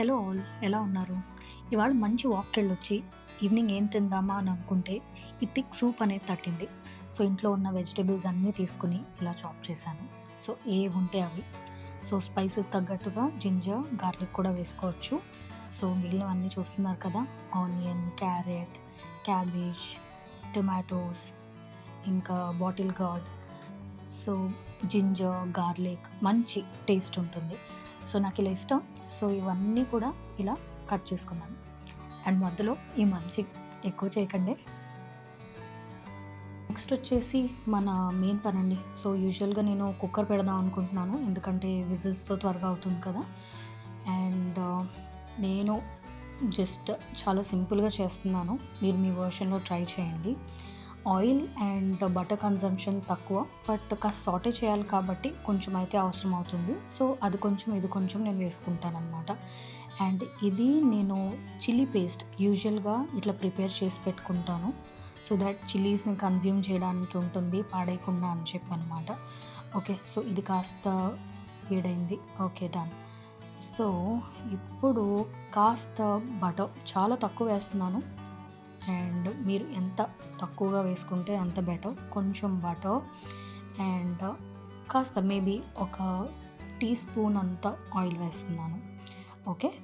Hello all ఎలా ఉన్నారు? ఇవాళ మంచి వాక్కి వెళ్ళొచ్చి ఈవినింగ్ ఏం తిందామా అని అనుకుంటే ఈ థిక్ సూప్ అనేది తట్టింది. సో ఇంట్లో ఉన్న వెజిటేబుల్స్ అన్నీ తీసుకుని ఇలా చాప్ చేశాను. సో ఏ ఉంటే అవి. సో స్పైసెస్ తగ్గట్టుగా జింజర్ గార్లిక్ కూడా వేసుకోవచ్చు. సో మిగిలినవన్నీ చూస్తున్నారు కదా ఆనియన్ క్యారెట్ క్యాబేజ్ టొమాటోస్ ఇంకా bottle gourd. So ginger garlic మంచి టేస్ట్ ఉంటుంది. సో నాకు ఇలా ఇష్టం. సో ఇవన్నీ కూడా ఇలా కట్ చేసుకున్నాను. అండ్ మధ్యలో ఈ మంచి ఎక్కువ చేయకండి. నెక్స్ట్ వచ్చేసి మన మెయిన్ పని అండి. సో యూజువల్గా నేను కుక్కర్ పెడదాం అనుకుంటున్నాను. ఎందుకంటే విజిల్స్తో త్వరగా అవుతుంది కదా. అండ్ నేను జస్ట్ చాలా సింపుల్గా చేస్తున్నాను. మీరు మీ వర్షన్లో ట్రై చేయండి. ఆయిల్ అండ్ బటర్ కన్సంప్షన్ తక్కువ బట్ కాస్త సాటే చేయాలి కాబట్టి కొంచెం అయితే అవసరం అవుతుంది. సో అది కొంచెం ఇది కొంచెం నేను వేసుకుంటాను అనమాట అండ్ ఇది నేను చిల్లీ పేస్ట్ యూజువల్గా ఇట్లా ప్రిపేర్ చేసి పెట్టుకుంటాను. సో దట్ చిల్లీస్ని కన్జ్యూమ్ చేయడానికి ఉంటుంది పాడేయకుండా అని చెప్పి అనమాట ఓకే సో ఇది కాస్త వేడైంది. Okay done. సో ఇప్పుడు కాస్త బటర్ చాలా తక్కువ వేస్తున్నాను. అండ్ మీరు ఎంత తక్కువగా వేసుకుంటే అంత బెటర్. కొంచెం బటర్ అండ్ కాస్త మేబీ ఒక టీ స్పూన్ అంత ఆయిల్ వేస్తున్నాను. ఓకే?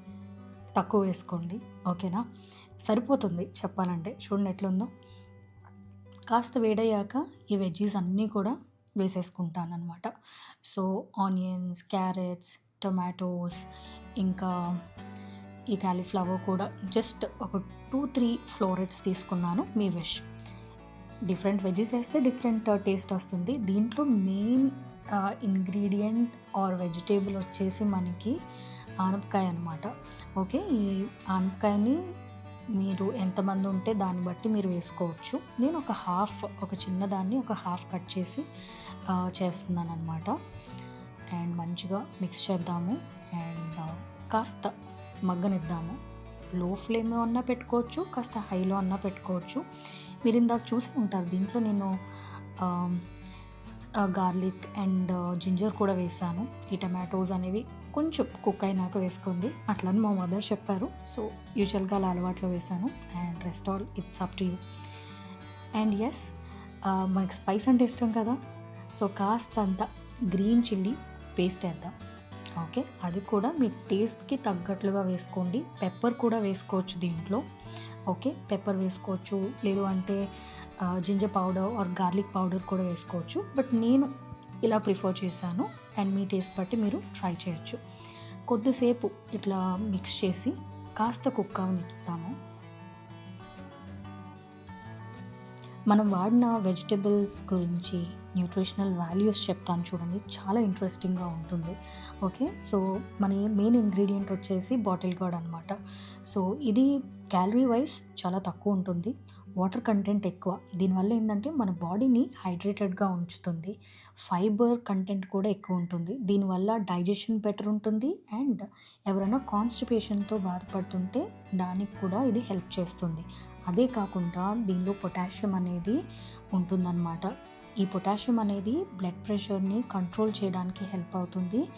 తక్కువ వేసుకోండి. ఓకేనా? సరిపోతుంది చెప్పాలంటే. చూడండి ఎట్లుందో. కాస్త వేడయ్యాక ఈ వెజ్జీస్ అన్నీ కూడా వేసేసుకుంటాను అనమాట సో ఆనియన్స్ క్యారెట్స్ టొమాటోస్ ఇంకా ఈ క్యాలీఫ్లవర్ కూడా జస్ట్ ఒక టూ త్రీ ఫ్లోరెట్స్ తీసుకున్నాను మీ విష్ డిఫరెంట్ వెజెస్ వేస్తే డిఫరెంట్ టేస్ట్ uh, వస్తుంది. దీంట్లో మెయిన్ ఇంగ్రీడియంట్ ఆర్ వెజిటేబుల్ వచ్చేసి మనకి ఆనపకాయ అనమాట ఓకే ఈ ఆనపకాయని మీరు ఎంతమంది ఉంటే దాన్ని బట్టి మీరు వేసుకోవచ్చు. నేను ఒక హాఫ్ ఒక చిన్నదాన్ని ఒక హాఫ్ కట్ చేసి uh, చేస్తున్నాను అనమాట అండ్ మంచిగా మిక్స్ చేద్దాము. అండ్ uh, కాస్త మగ్గనిద్దాము. లో ఫ్లేమ్ అన్నా పెట్టుకోవచ్చు కాస్త హైలో అన్నా పెట్టుకోవచ్చు. మీరు ఇందాక చూసి ఉంటారు దీంట్లో నేను గార్లిక్ అండ్ జింజర్ కూడా వేసాను. ఈ టమాటోస్ అనేవి కొంచెం కుక్ అయినాక వేసుకోండి. అట్లని మా మదర్ చెప్పారు. సో యూజువల్గా అలా అలవాట్లో వేసాను. And rest all it's up to you and yes మనకి స్పైస్ అంటే ఇష్టం కదా. సో కాస్త అంత గ్రీన్ చిల్లీ పేస్ట్ వేద్దాం ఓకే? అది కూడా మీ టేస్ట్కి తగ్గట్లుగా వేసుకోండి. పెప్పర్ కూడా వేసుకోవచ్చు దీంట్లో. ఓకే? పెప్పర్ వేసుకోవచ్చు. లేదు అంటే ginger powder or garlic powder కూడా వేసుకోవచ్చు. బట్ నేను ఇలా ప్రిఫర్ చేశాను. అండ్ మీ టేస్ట్ బట్టి మీరు ట్రై చేయొచ్చు. కొద్దిసేపు ఇట్లా మిక్స్ చేసి కాస్త కుక్ అవనిస్తాము మనం వాడిన వెజిటబుల్స్ గురించి న్యూట్రిషనల్ వాల్యూస్ చెప్తాను చూడండి. చాలా ఇంట్రెస్టింగ్గా ఉంటుంది. ఓకే? సో మన మెయిన్ ఇంగ్రీడియంట్ వచ్చేసి బాటిల్ గార్డ్ అనమాట సో ఇది క్యాలరీ వైజ్ చాలా తక్కువ ఉంటుంది. వాటర్ కంటెంట్ ఎక్కువ. దీనివల్ల ఏంటంటే మన బాడీని హైడ్రేటెడ్గా ఉంచుతుంది. ఫైబర్ కంటెంట్ కూడా ఎక్కువ ఉంటుంది. దీనివల్ల డైజెషన్ బెటర్ ఉంటుంది. అండ్ ఎవరైనా కాన్స్టిపేషన్తో బాధపడుతుంటే దానికి కూడా ఇది హెల్ప్ చేస్తుంది. అదే కాకుండా దీనిలో పొటాషియం అనేది ఉంటుందన్నమాట. ఈ పొటాషియం అనేది బ్లడ్ ప్రెషర్ని కంట్రోల్ చేయడానికి హెల్ప్ అవుతుంది.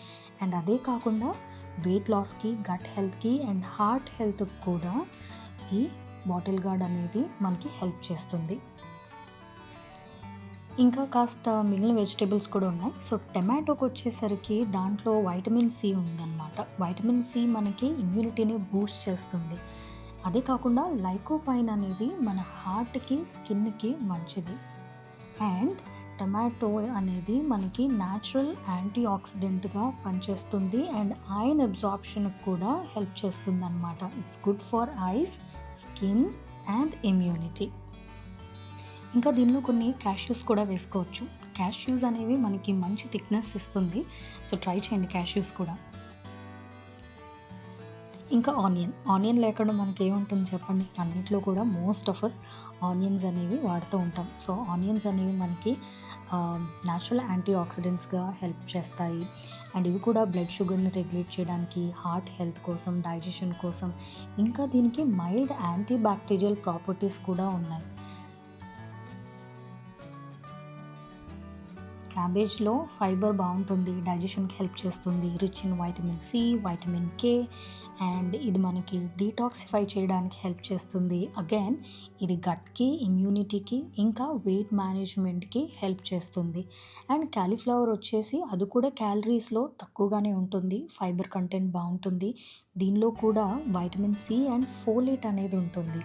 అండ్ అదే కాకుండా వెయిట్ లాస్కి గట్ హెల్త్కి అండ్ హార్ట్ హెల్త్కి కూడా ఈ బాటిల్ గార్డ్ అనేది మనకి హెల్ప్ చేస్తుంది. ఇంకా కాస్త మిగిలిన వెజిటేబుల్స్ కూడా ఉన్నాయి. సో టమాటోకి వచ్చేసరికి దాంట్లో వైటమిన్ సి ఉందన్నమాట. వైటమిన్ సి మనకి ఇమ్యూనిటీని బూస్ట్ చేస్తుంది. అదే కాకుండా లైకోపైన్ అనేది మన హార్ట్కి స్కిన్కి మంచిది. అండ్ టమాటో అనేది మనకి న్యాచురల్ యాంటీ ఆక్సిడెంట్గా పనిచేస్తుంది అండ్ ఐన్ అబ్జార్ప్షన్కి కూడా హెల్ప్ చేస్తుంది అనమాట it's good for eyes skin and immunity ఇంకా దీనిలో కొన్ని క్యాష్యూస్ కూడా వేసుకోవచ్చు. క్యాష్యూస్ అనేవి మనకి మంచి థిక్నెస్ ఇస్తుంది. సో ట్రై చేయండి క్యాష్యూస్ కూడా. ఇంకా ఆనియన్. ఆనియన్ లేకుండా మనకి ఏముంటుంది చెప్పండి? అన్నింటిలో కూడా మోస్ట్ ఆఫ్ అస్ ఆనియన్స్ అనేవి వాడుతూ ఉంటాం. సో ఆనియన్స్ అనేవి మనకి న్యాచురల్ యాంటీ ఆక్సిడెంట్స్గా హెల్ప్ చేస్తాయి. అండ్ ఇవి కూడా బ్లడ్ షుగర్ని రెగ్యులేట్ చేయడానికి హార్ట్ హెల్త్ కోసం డైజెషన్ కోసం ఇంకా దీనికి మైల్డ్ యాంటీ బ్యాక్టీరియల్ ప్రాపర్టీస్ కూడా ఉన్నాయి. క్యాబేజ్లో ఫైబర్ బాగుంటుంది డైజెషన్కి హెల్ప్ చేస్తుంది rich in vitamin C vitamin K and ఇది మనకి డీటాక్సిఫై చేయడానికి హెల్ప్ చేస్తుంది. అగైన్ ఇది గట్కి ఇమ్యూనిటీకి ఇంకా వెయిట్ మేనేజ్మెంట్కి హెల్ప్ చేస్తుంది. అండ్ క్యాలీఫ్లవర్ వచ్చేసి అది కూడా క్యాలరీస్లో తక్కువగానే ఉంటుంది. ఫైబర్ కంటెంట్ బాగుంటుంది. దీనిలో కూడా వైటమిన్ సి అండ్ ఫోలేట్ అనేది ఉంటుంది.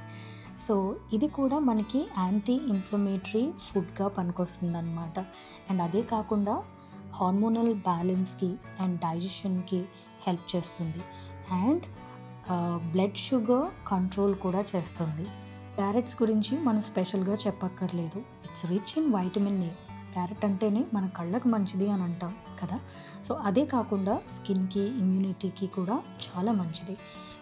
సో ఇది కూడా మనకి యాంటీ ఇన్ఫ్లమేటరీ ఫుడ్గా పనికొస్తుంది అనమాట అండ్ అదే కాకుండా హార్మోనల్ బ్యాలెన్స్కి అండ్ డైజెషన్కి హెల్ప్ చేస్తుంది. అండ్ బ్లడ్ షుగర్ కంట్రోల్ కూడా చేస్తుంది. క్యారెట్స్ గురించి మనం స్పెషల్గా చెప్పక్కర్లేదు. It's rich in vitamin A. Carrot అంటేనే మన కళ్ళకు మంచిది అని అంటాం కదా. సో అదే కాకుండా స్కిన్కి ఇమ్యూనిటీకి కూడా చాలా మంచిది.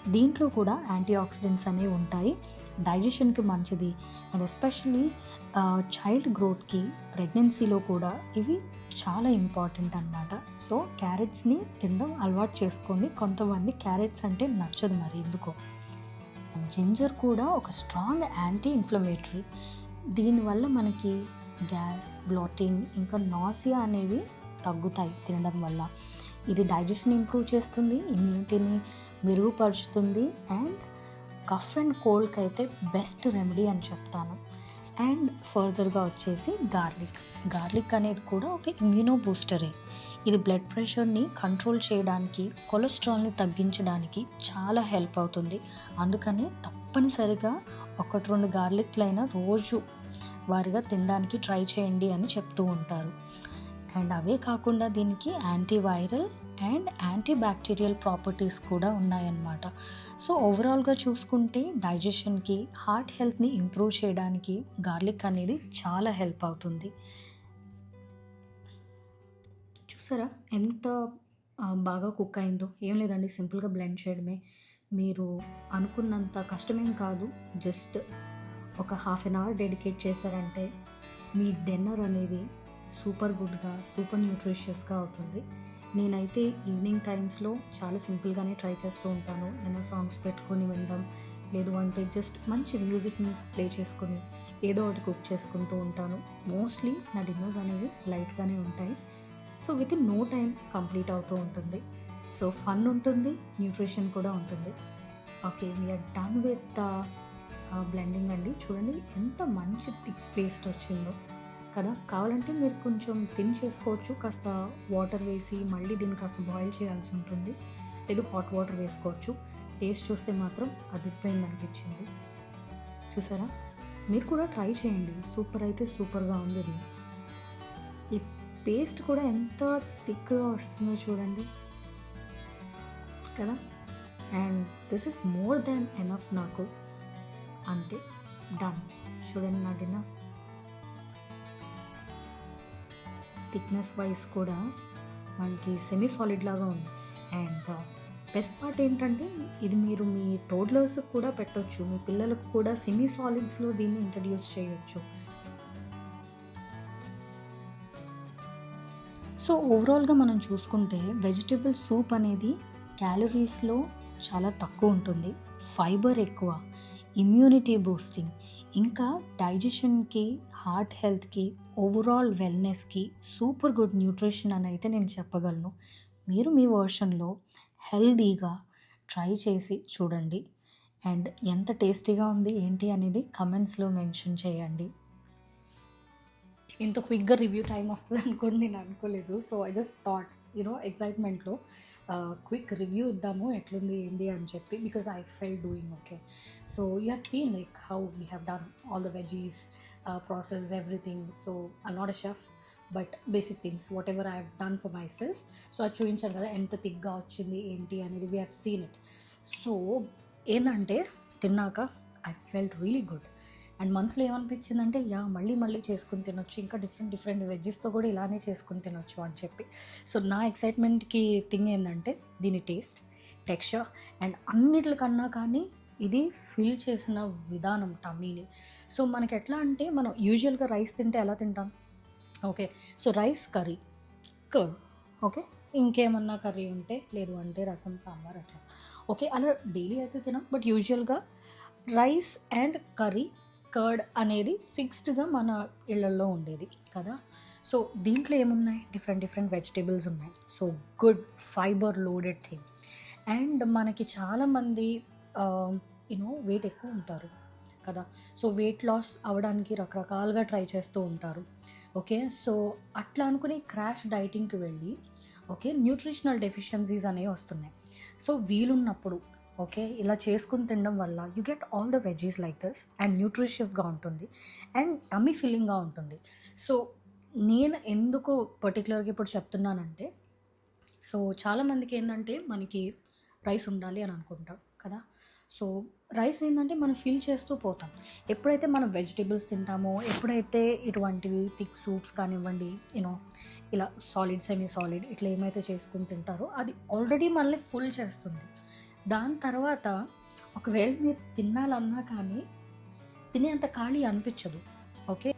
దీంట్లో కూడా యాంటీ ఆక్సిడెంట్స్ అనేవి ఉంటాయి. డైజెషన్కి మంచిది. అండ్ ఎస్పెషల్లీ చైల్డ్ గ్రోత్కి ప్రెగ్నెన్సీలో కూడా ఇవి చాలా ఇంపార్టెంట్ అనమాట సో క్యారెట్స్ని తినడం అలవాటు చేసుకోండి కొంతమంది క్యారెట్స్ అంటే నచ్చదు మరి ఎందుకో. జింజర్ కూడా ఒక స్ట్రాంగ్ యాంటీ ఇన్ఫ్లమేటరీ దీనివల్ల మనకి గ్యాస్ బ్లాటింగ్ ఇంకా నాసియా అనేవి తగ్గుతాయి తినడం వల్ల. ఇది డైజెషన్ ఇంప్రూవ్ చేస్తుంది ఇమ్యూనిటీని మెరుగుపరుచుతుంది అండ్ కఫ్ అండ్ కోల్డ్కి అయితే బెస్ట్ రెమెడీ అని చెప్తాను. అండ్ ఫర్దర్గా వచ్చేసి గార్లిక్ గార్లిక్ అనేది కూడా ఒక ఇమ్యూనో బూస్టరే ఇది బ్లడ్ ప్రెషర్ని కంట్రోల్ చేయడానికి కొలెస్ట్రాల్ని తగ్గించడానికి చాలా హెల్ప్ అవుతుంది. అందుకని తప్పనిసరిగా ఒకటి రెండు గార్లిక్లైనా రోజు వారిగా తినడానికి ట్రై చేయండి అని చెప్తూ ఉంటారు. అండ్ అవే కాకుండా దీనికి antiviral and anti bacterial properties కూడా ఉన్నాయన్నమాట. సో ఓవరాల్గా చూసుకుంటే డైజెషన్కి హార్ట్ హెల్త్ని ఇంప్రూవ్ చేయడానికి గార్లిక్ అనేది చాలా హెల్ప్ అవుతుంది. చూసారా? ఎంత బాగా కుక్ అయిందో? ఏం లేదండి సింపుల్గా బ్లెండ్ చేయడమే. మీరు అనుకున్నంత కష్టమేం కాదు. జస్ట్ ఒక హాఫ్ అన్ అవర్ డెడికేట్ చేశారంటే మీ డిన్నర్ అనేది సూపర్ గుడ్గా సూపర్ న్యూట్రిషియస్గా అవుతుంది. నేనైతే ఈవినింగ్ టైమ్స్లో చాలా సింపుల్గానే ట్రై చేస్తూ ఉంటాను. ఏమైనా సాంగ్స్ పెట్టుకొని వినడం లేదు అంటే జస్ట్ మంచి మ్యూజిక్ని ప్లే చేసుకొని ఏదో ఒకటి కుక్ చేసుకుంటూ ఉంటాను. మోస్ట్లీ నా డిన్నర్స్ అనేవి లైట్గానే ఉంటాయి. So within no time complete అవుతూ ఉంటుంది. సో ఫన్ ఉంటుంది న్యూట్రిషన్ కూడా ఉంటుంది. Okay we're done with blending అండి. చూడండి ఎంత మంచి థిక్ పేస్ట్ వచ్చిందో. కదా? కావాలంటే మీరు కొంచెం థిన్ చేసుకోవచ్చు. కాస్త వాటర్ వేసి మళ్ళీ దీన్ని కాస్త బాయిల్ చేయాల్సి ఉంటుంది. లేదు హాట్ వాటర్ వేసుకోవచ్చు. టేస్ట్ చూస్తే మాత్రం అదిరిపోయింది అనిపించింది. చూసారా? మీరు కూడా ట్రై చేయండి. సూపర్ అయితే సూపర్గా ఉంది అది ఈ పేస్ట్ కూడా ఎంత థిక్గా వస్తుందో చూడండి. కదా? And this is more than enough నాకు. అంతే. డన్. చూడండి నా డిన్నర్. థిక్నెస్ వైజ్ కూడా మనకి సెమీ సాలిడ్ లాగా ఉంది. అండ్ బెస్ట్ పార్ట్ ఏంటంటే ఇది మీరు మీ టోడ్లర్స్కి కూడా పెట్టొచ్చు. మీ పిల్లలకు కూడా సెమీ సాలిడ్స్లో దీన్ని ఇంట్రడ్యూస్ చేయొచ్చు. సో ఓవరాల్గా మనం చూసుకుంటే వెజిటేబుల్ సూప్ అనేది క్యాలరీస్లో చాలా తక్కువ ఉంటుంది. ఫైబర్ ఎక్కువ. ఇమ్యూనిటీ బూస్టింగ్ ఇంకా డైజెషన్కి హార్ట్ హెల్త్కి ఓవరాల్ వెల్నెస్కి సూపర్ గుడ్ న్యూట్రిషన్ అని అయితే నేను చెప్పగలను. మీరు మీ వర్షన్లో హెల్దీగా ట్రై చేసి చూడండి. అండ్ ఎంత టేస్టీగా ఉంది ఏంటి అనేది కమెంట్స్లో మెన్షన్ చేయండి. ఇంత క్విక్గా రివ్యూ టైం వస్తుంది అనుకోండి నేను అనుకోలేదు. So I just thought you know ఎగ్జైట్మెంట్లో quick review ఇద్దాము ఎట్లుంది ఏంది అని చెప్పి because I fell doing okay so you have seen like how we have done all the veggies process everything so I not a chef but basic things whatever I have done for myself so అది చూపించాను కదా ఎంత థిక్గా వచ్చింది ఏంటి అనేది we have seen it so ఏంటంటే తిన్నాక I felt really good and మనసులో ఏమనిపించిందంటే యా మళ్ళీ మళ్ళీ చేసుకుని తినొచ్చు. ఇంకా డిఫరెంట్ డిఫరెంట్ వెజ్జెస్తో కూడా ఇలానే చేసుకుని తినొచ్చు అని చెప్పి. సో నా ఎక్సైట్మెంట్కి థింగ్ ఏంటంటే దీని టేస్ట్ టెక్స్చర్ అండ్ అన్నిటికన్నా కానీ ఇది ఫిల్ చేసిన విధానం టమ్మీని సో మనకి ఎట్లా అంటే మనం యూజువల్గా రైస్ తింటే ఎలా తింటాం? Okay. So rice curry curd okay. ఇంకేమన్నా కర్రీ ఉంటే లేదు అంటే రసం సాంబార్ అట్లా. ఓకే. అలా డైలీ అయితే తినాం బట్ యూజువల్గా రైస్ అండ్ కర్రీ కర్డ్ అనేది ఫిక్స్డ్గా మన ఇళ్ళల్లో ఉండేది కదా? సో దీంట్లో ఏమున్నాయి? డిఫరెంట్ డిఫరెంట్ వెజిటేబుల్స్ ఉన్నాయి. So good fibre loaded thing and మనకి చాలామంది యూనో వెయిట్ ఎక్కువ ఉంటారు కదా? సో వెయిట్ లాస్ అవ్వడానికి రకరకాలుగా ట్రై చేస్తూ ఉంటారు. ఓకే సో అట్లా అనుకుని క్రాష్ డైటింగ్కి వెళ్ళి ఓకే న్యూట్రిషనల్ డెఫిషియన్సీస్ అనేవి వస్తున్నాయి. సో వీలున్నప్పుడు ఓకే? ఇలా చేసుకుని తినడం వల్ల you get all the veggies like this and న్యూట్రిషియస్గా ఉంటుంది అండ్ టమ్మీ ఫీలింగ్గా ఉంటుంది. సో నేను ఎందుకు పర్టికులర్గా ఇప్పుడు చెప్తున్నానంటే సో చాలామందికి ఏంటంటే మనకి రైస్ ఉండాలి అని అనుకుంటాం కదా? సో రైస్ ఏంటంటే మనం ఫీల్ చేస్తూ పోతాం. ఎప్పుడైతే మనం వెజిటేబుల్స్ తింటామో ఎప్పుడైతే ఇటువంటివి థిక్ సూప్స్ కానివ్వండి యూనో ఇలా సాలిడ్ సెమీ సాలిడ్ ఇట్లా ఏమైతే చేసుకుని తింటారో అది ఆల్రెడీ మనల్ని ఫుల్ చేస్తుంది. దాని తర్వాత ఒకవేళ మీరు తినాలన్నా కానీ తినేంత ఖాళీ అనిపించదు ఓకే?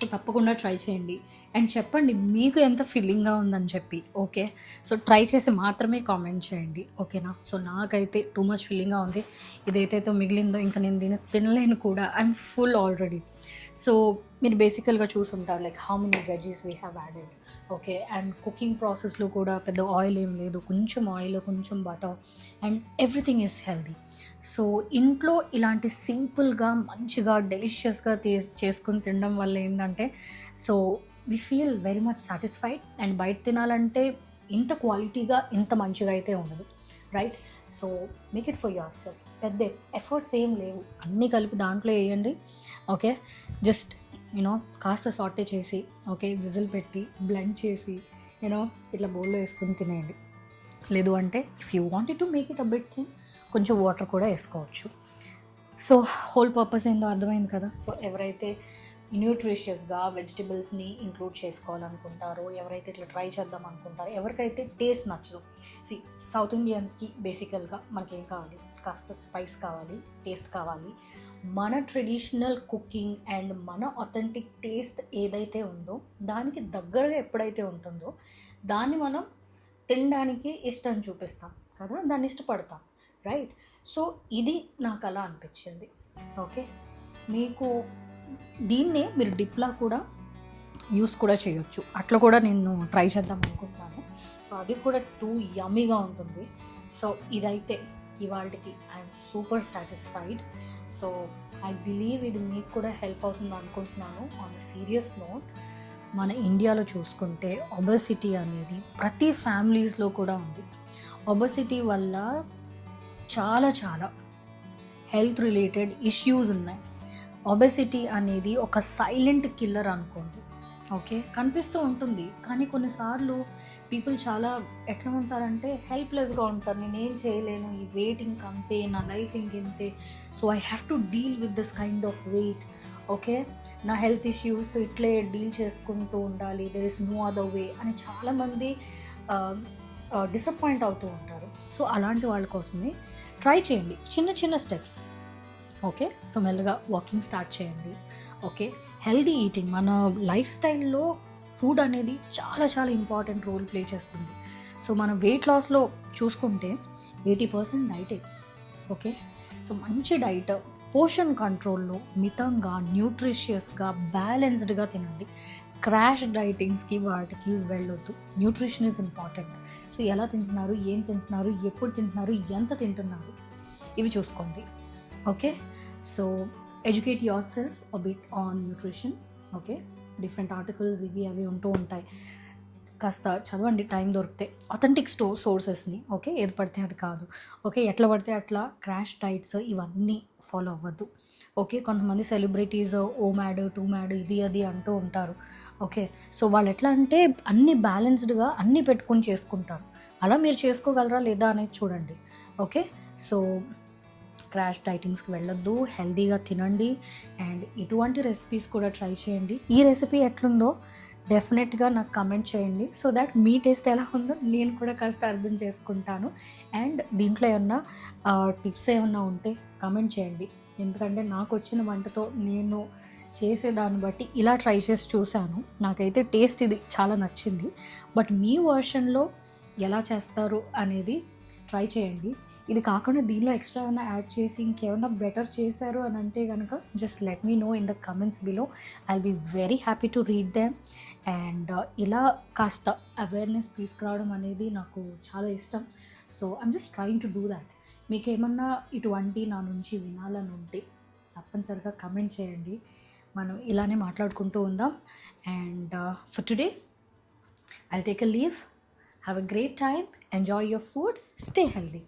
సో తప్పకుండా ట్రై చేయండి. అండ్ చెప్పండి మీకు ఎంత ఫీలింగ్గా ఉందని చెప్పి ఓకే? సో ట్రై చేసి మాత్రమే కామెంట్ చేయండి ఓకేనా? సో నాకైతే టూ మచ్ ఫీలింగ్గా ఉంది. ఇదైతే మిగిలిందో ఇంకా నేను తిన తినలేను కూడా. ఐఎమ్ ఫుల్ ఆల్రెడీ సో మీరు బేసికల్గా చూసుంటారు like how many veggies we have added okay. And cooking ప్రాసెస్లో కూడా పెద్ద ఆయిల్ ఏం లేదు. కొంచెం ఆయిల్ కొంచెం butter and everything is healthy. So ఇంట్లో ఇలాంటి సింపుల్గా మంచిగా డెలిషియస్గా చేసుకుని తినడం వల్ల ఏంటంటే so we feel very much satisfied and బయట తినాలంటే ఇంత క్వాలిటీగా ఇంత మంచిగా అయితే ఉండదు. Right? So make it for yourself. పెద్ద ఎఫర్ట్స్ ఏం లేవు. అన్నీ కలిపి దాంట్లో వేయండి. ఓకే? జస్ట్ యూనో కాస్త సాటే చేసి ఓకే విజిల్ పెట్టి బ్లెండ్ చేసి యూనో ఇట్లా బౌల్లో వేసుకుని తినేయండి. లేదు అంటే if you want to make it a bit thin కొంచెం వాటర్ కూడా వేసుకోవచ్చు. సో హోల్ పర్పస్ ఏందో అర్థమైంది కదా? సో ఎవరైతే న్యూట్రిషియస్గా వెజిటబుల్స్ని ఇంక్లూడ్ చేసుకోవాలనుకుంటారో ఎవరైతే ఇట్లా ట్రై చేద్దాం అనుకుంటారో ఎవరికైతే టేస్ట్ నచ్చదు సి సౌత్ ఇండియన్స్కి బేసికల్గా మనకేం కావాలి? కాస్త స్పైస్ కావాలి టేస్ట్ కావాలి. మన ట్రెడిషనల్ కుకింగ్ అండ్ మన అథెంటిక్ టేస్ట్ ఏదైతే ఉందో దానికి దగ్గరగా ఎప్పుడైతే ఉంటుందో దాన్ని మనం తినడానికి ఇష్టం చూపిస్తాం కదా దాన్ని ఇష్టపడతాం రైట్ సో ఇది నాకు అలా అనిపించింది. ఓకే మీకు దీన్నే మీరు డిప్లా కూడా యూస్ కూడా చేయొచ్చు. అట్లా కూడా నేను ట్రై చేద్దాం అనుకుంటున్నాను. సో అది కూడా టూ యమ్మీగా ఉంటుంది. సో ఇదైతే ఇవాళకి I'm super satisfied so I believe ఇది మీకు కూడా హెల్ప్ అవుతుంది అనుకుంటున్నాను. ఆన్ సీరియస్ నోట్ మన ఇండియాలో చూసుకుంటే ఒబసిటీ అనేది ప్రతి ఫ్యామిలీస్లో కూడా ఉంది. ఒబసిటీ వల్ల చాలా చాలా హెల్త్ రిలేటెడ్ ఇష్యూస్ ఉన్నాయి. ఒబెసిటీ అనేది ఒక సైలెంట్ కిల్లర్ అనుకోండి. ఓకే. కనిపిస్తూ ఉంటుంది. కానీ కొన్నిసార్లు పీపుల్ చాలా ఎట్లా ఉంటారంటే హెల్ప్లెస్గా ఉంటారు. నేనేం చేయలేను. ఈ వెయిట్ ఇంక అంతే. నా life ఇంకెంతే. So I have to deal with this kind of weight. Okay. నా హెల్త్ ఇష్యూస్తో ఇట్లే డీల్ చేసుకుంటూ ఉండాలి. There is no other way అని చాలామంది డిసప్పాయింట్ అవుతూ ఉంటారు. సో అలాంటి వాళ్ళ కోసమే ట్రై చేయండి. చిన్న చిన్న స్టెప్స్. ఓకే. సో మెల్లగా వాకింగ్ స్టార్ట్ చేయండి. ఓకే. Healthy eating. మన లైఫ్ స్టైల్లో ఫుడ్ అనేది చాలా చాలా ఇంపార్టెంట్ రోల్ ప్లే చేస్తుంది. సో మనం వెయిట్ లాస్లో చూసుకుంటే ఎయిటీ పర్సెంట్ డైటే. ఓకే. సో మంచి డైట్ పోషన్ కంట్రోల్లో మితంగా న్యూట్రిషియస్గా బ్యాలెన్స్డ్గా తినండి. క్రాష్ డైటింగ్స్కి వాటికి వెళ్ళొద్దు. Nutrition is important. సో ఎలా తింటున్నారు? ఏం తింటున్నారు? ఎప్పుడు తింటున్నారు? ఎంత తింటున్నారు? ఇవి చూసుకోండి. Okay. So educate yourself a bit on nutrition okay different articles ఇవి అవి ఉంటూ ఉంటాయి. కాస్త చదవండి టైం దొరికితే. అథెంటిక్ స్టో సోర్సెస్ని ఓకే ఏది పడితే అది కాదు. ఓకే ఎట్లా పడితే అట్లా క్రాష్ డైట్స్ ఇవన్నీ ఫాలో అవ్వద్దు. ఓకే కొంతమంది సెలబ్రిటీస్ ఓ మ్యాడ్ టూ మ్యాడ్ ఇది అది అంటూ ఉంటారు. ఓకే సో వాళ్ళు ఎట్లా అంటే అన్ని బ్యాలెన్స్డ్గా అన్నీ పెట్టుకొని చేసుకుంటారు. అలా మీరు చేసుకోగలరా లేదా అనేది చూడండి. ఓకే సో క్రాష్ డైటింగ్స్కి వెళ్ళొద్దు హెల్దీగా తినండి అండ్ ఇటువంటి రెసిపీస్ కూడా ట్రై చేయండి. ఈ రెసిపీ ఎట్లుందో డెఫినెట్గా నాకు కమెంట్ చేయండి. సో దాట్ మీ టేస్ట్ ఎలా ఉందో నేను కూడా కాస్త అర్థం చేసుకుంటాను. అండ్ దీంట్లో ఏమన్నా టిప్స్ ఏమన్నా ఉంటే కమెంట్ చేయండి. ఎందుకంటే నాకు వచ్చిన వంటతో నేను చేసే దాన్ని బట్టి ఇలా ట్రై చేసి చూశాను. నాకైతే టేస్ట్ ఇది చాలా నచ్చింది. బట్ మీ వర్షన్లో ఎలా చేస్తారు అనేది ట్రై చేయండి. ఇది కాకుండా దీనిలో ఎక్స్ట్రా ఏమైనా యాడ్ చేసి ఇంకేమైనా బెటర్ చేశారు అని అంటే కనుక just let me know in the comments below I be very happy to read them and ఇలా కాస్త అవేర్నెస్ తీసుకురావడం అనేది నాకు చాలా ఇష్టం. So I'm just trying to do that మీకేమన్నా ఇటువంటి నా నుంచి వినాలని ఉంటే తప్పనిసరిగా కమెంట్ చేయండి. మనం ఇలానే మాట్లాడుకుంటూ ఉందాం. And for today I take a leave have a great time enjoy your food stay healthy